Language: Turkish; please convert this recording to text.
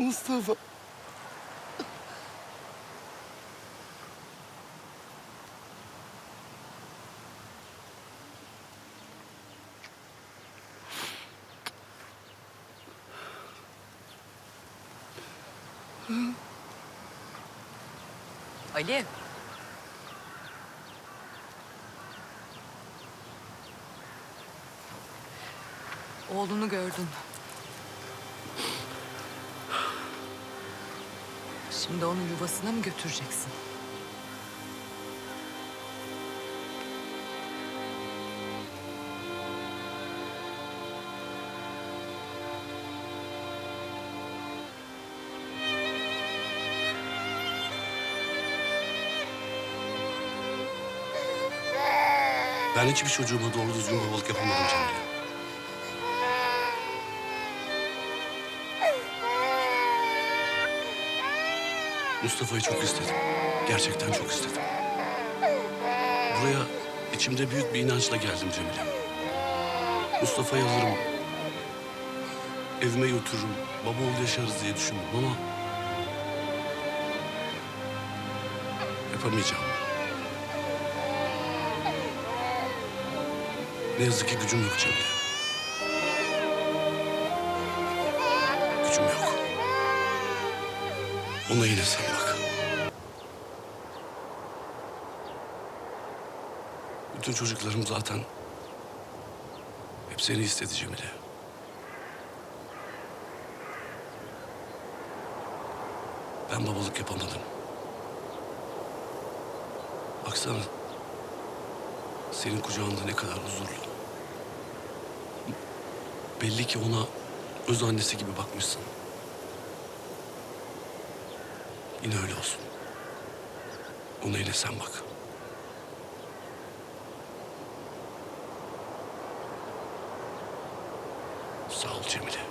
Mustafa. Ali. Oğlunu gördün. Şimdi onu yuvasına mı götüreceksin? Ben hiçbir çocuğuma doğru düzgün babalık yapamadım Cemile. Mustafa'yı çok istedim. Gerçekten çok istedim. Buraya içimde büyük bir inançla geldim Cemile. Mustafa'yı alırım. Evime götürürüm. Baba oğul yaşarız diye düşündüm ama... Yapamayacağım. Ne yazık ki gücüm yok Cemile. Ona yine sen bak. Bütün çocuklarım zaten hep seni istedi Cemile. Ben babalık yapamadım. Baksana. Senin kucağında ne kadar huzurlu. Belli ki ona öz annesi gibi bakmışsın. Yine öyle olsun. Ona yine sen bak. Sağ ol Cemile.